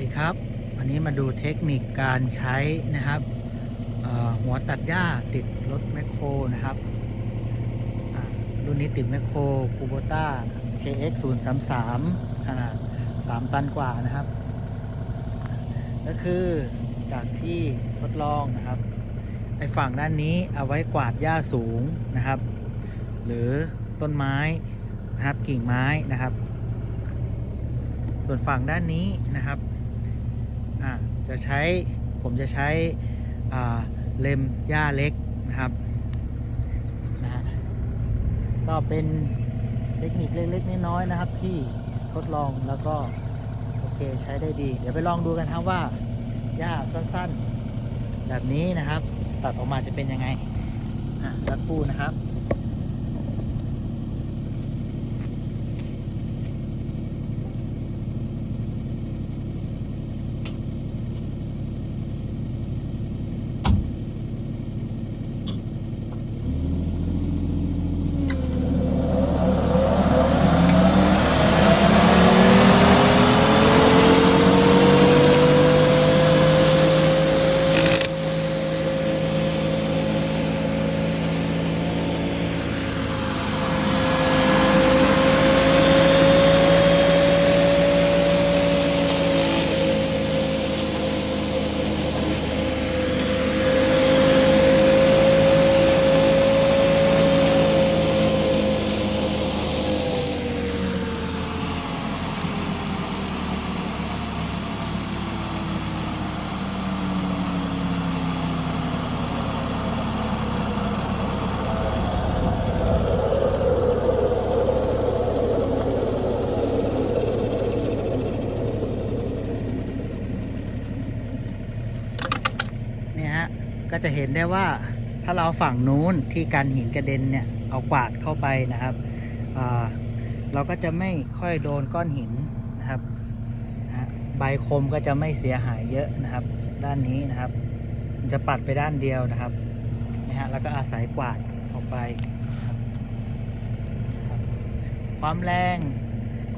ดีครับ วันนี้มาดูเทคนิคการใช้นะครับหัวตัดหญ้าติดรถแมคโครนะครับรุ่นนี้ติดแมคโครคูโบต้า KX 0 3 3ขนาด 3 ตันกว่านะครับ ก็คือจากที่ทดลองนะครับไอฝั่งด้านนี้เอาไว้กวาดหญ้าสูงนะครับ หรือต้นไม้นะครับกิ่งไม้นะครับ ส่วนฝั่งด้านนี้นะครับ จะใช้ผมจะใช้เล็มหญ้าเล็กนะครับนะฮะก็เป็นเทคนิคเล็กๆน้อยๆนะครับ ที่ทดลองแล้วก็โอเคใช้ได้ดี เดี๋ยวไปลองดูกันครับว่าหญ้าสั้นๆ แบบนี้นะครับ ตัดออกมาจะเป็นยังไงอะสักครู่นะครับ เนี่ยฮะก็ จะเห็นได้ว่าถ้าเราฝั่งนู้นที่กันหินกระเด็นเนี่ยเอากวาดเข้าไปนะครับเราก็จะไม่ค่อยโดนก้อนหินนะครับใบคมก็จะไม่เสียหายเยอะนะครับ ด้านนี้นะครับ มันจะปัดไปด้านเดียวนะครับนะฮะแล้วก็อาศัยกวาดออกไปครับครับความแรง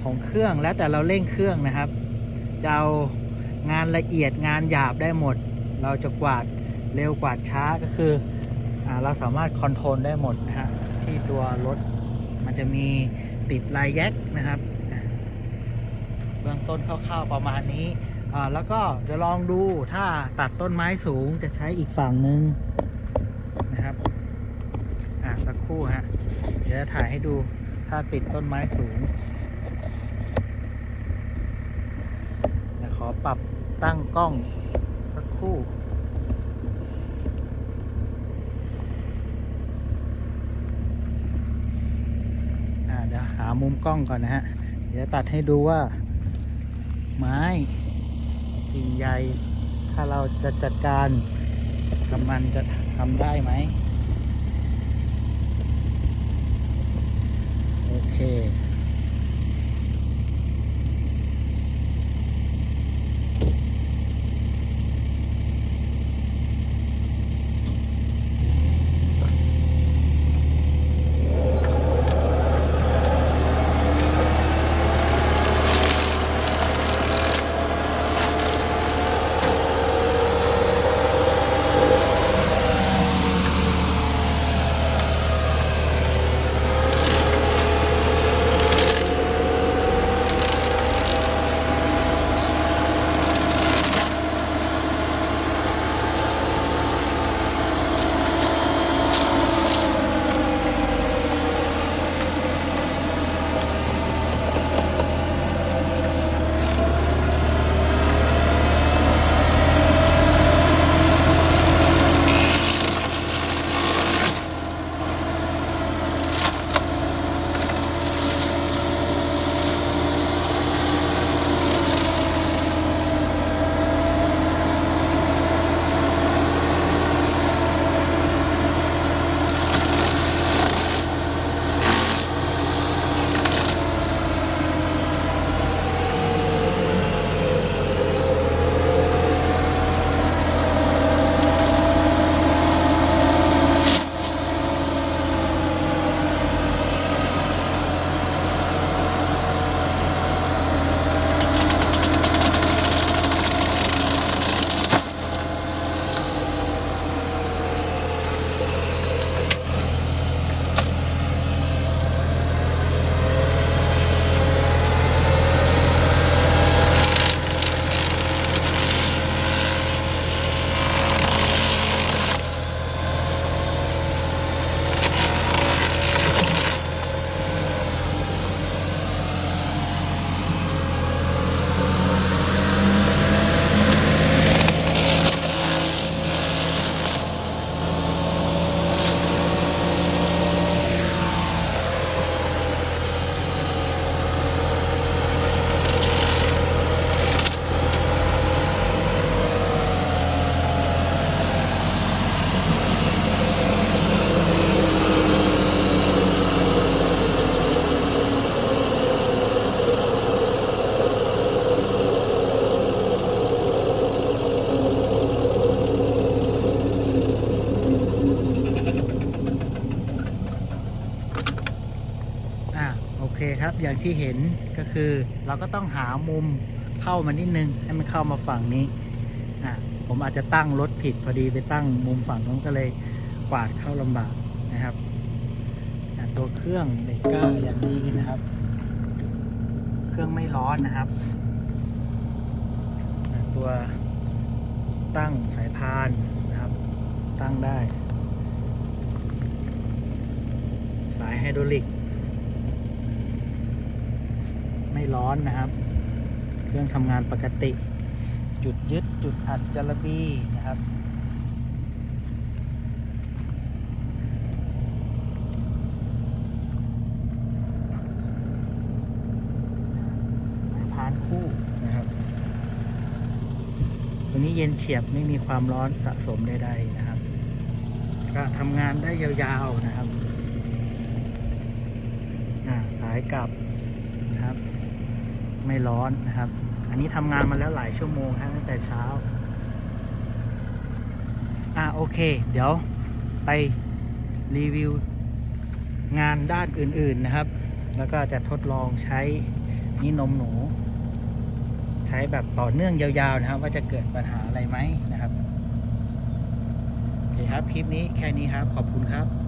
ของเครื่องแล้วแต่เราเร่งเครื่องนะครับจะเอางานละเอียดงานหยาบได้หมด เราจะกวาด เร็วกว่าช้าก็คืออเราสามารถคอนโทรลได้หมดนะฮะที่ตัวรถ มันจะมีติดลายแยกนะครับ เบื้องต้นคร่าวๆประมาณนี้แล้วก็จะลองดูถ้าตัดต้นไม้สูงจะใช้อีกฝั่งหนึ่งนะครับอ่าสักครู่ฮะเดี๋ยวจะถ่ายให้ดูถ้าติดต้นไม้สูงขอปรับตั้งกล้องสักครู่ อ่าเดี๋ยวหา มุมกล้องก่อนนะฮะ เดี๋ยวตัดให้ดูว่า ไม้กิ่งใหญ่ถ้าเราจะจัดการกับมันจะทำได้ไหม โอเค อย่างที่เห็นก็คือเราก็ต้องหามุมเข้ามานิดนึง ให้มันเข้ามาฝั่งนี้อะผมอาจจะตั้งรถผิดพอดีไปตั้งมุมฝั่งนู้นก็เลยกวาดเข้าลำบากนะครับตัวเครื่องเบรกเกอร์อย่างดีนะครับ เครื่องไม่ร้อนนะครับ ตัวตั้งสายพานนะครับ ตั้งได้ สายไฮดรอลิก ไม่ร้อนนะครับ เครื่องทำงานปกติ จุดยึดจุดอัดจระบีนะครับสายพานคู่นะครับ ตัวนี้เย็นเฉียบไม่มีความร้อนสะสมใดๆนะครับ ก็ทำงานได้ยาวๆนะครับสายกลับนะครับ ไม่ร้อนนะครับ อันนี้ทำงานมาแล้วหลายชั่วโมงครับตั้งแต่เช้า อ่าโอเค เดี๋ยวไปรีวิวงานด้านอื่นๆนะครับ แล้วก็จะทดลองใช้นี่นมหนู ใช้แบบต่อเนื่องยาวๆนะครับ ว่าจะเกิดปัญหาอะไรไหมนะครับโอเคครับ คลิปนี้แค่นี้ครับ ขอบคุณครับ